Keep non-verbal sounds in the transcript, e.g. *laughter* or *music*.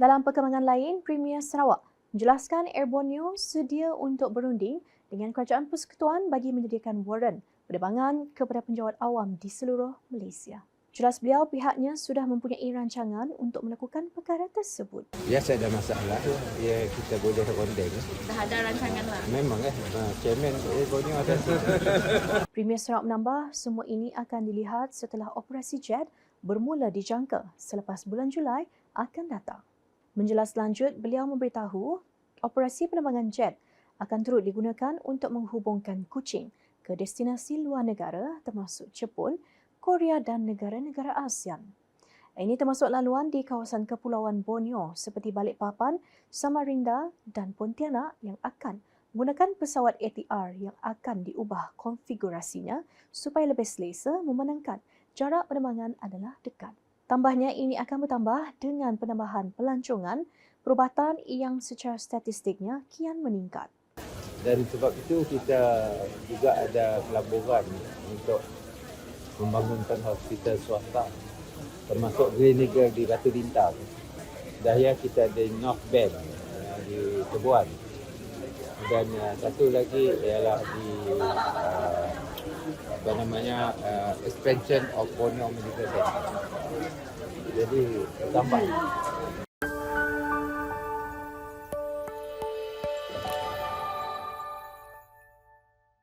Dalam perkembangan lain, Premier Sarawak menjelaskan Air Borneo sedia untuk berunding dengan Kerajaan Persekutuan bagi menyediakan waran penerbangan kepada penjawat awam di seluruh Malaysia. Jelas beliau pihaknya sudah mempunyai rancangan untuk melakukan perkara tersebut. Biasa ada masalah, ya kita boleh rondeng. Dah ada rancangan lah. Memang eh, uh, chairman Borneo ada *laughs* Premier Sarawak menambah semua ini akan dilihat setelah operasi jet bermula dijangka selepas bulan Julai akan datang. Menjelas lanjut, beliau memberitahu operasi penerbangan jet akan turut digunakan untuk menghubungkan Kuching ke destinasi luar negara termasuk Jepun, Korea dan negara-negara ASEAN. Ini termasuk laluan di kawasan Kepulauan Borneo seperti Balikpapan, Samarinda dan Pontianak yang akan menggunakan pesawat ATR yang akan diubah konfigurasinya supaya lebih selesa memandangkan jarak penerbangan adalah dekat. Tambahnya ini akan bertambah dengan penambahan pelancongan perubatan yang secara statistiknya kian meningkat. Dan sebab itu kita juga ada pelaburan untuk membangunkan hospital swasta termasuk Green di Batu Lintang. Dahlia kita ada North Bend uh, di Kebuan. Dan uh, satu lagi ialah di uh, apa namanya uh, expansion of Borneo Medical Center. Jadi tambah